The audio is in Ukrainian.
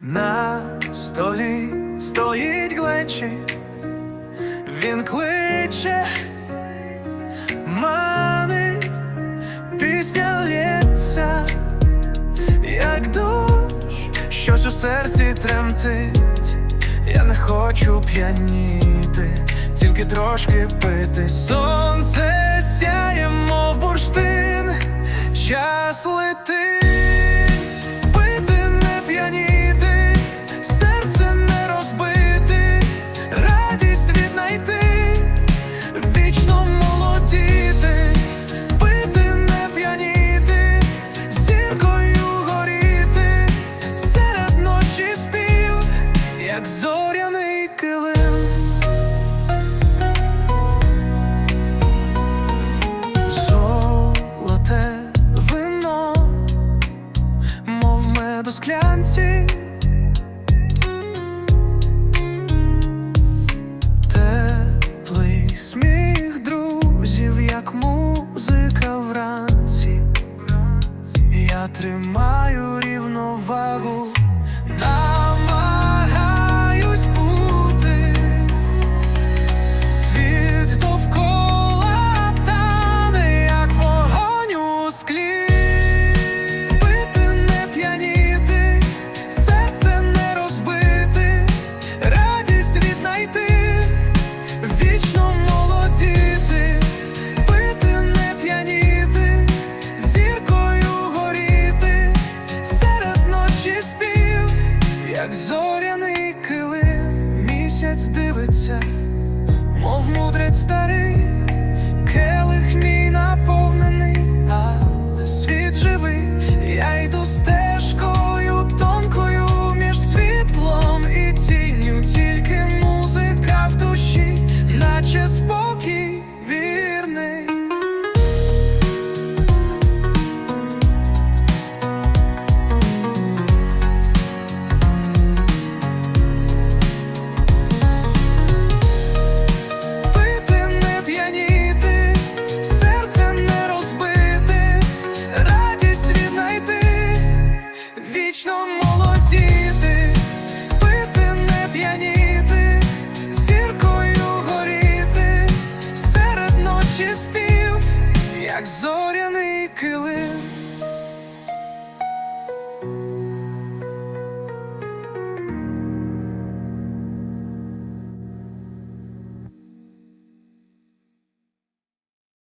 На столі стоїть глечі, він кличе, манить, пісня лється, як дощ, щось у серці тремтить, я не хочу п'яніти, тільки трошки пити. Сонце сяє, мов бурштин, час летить. танці Теплий сміх друзів, як музика вранці, я тримаю. серця, мов мудрець старий.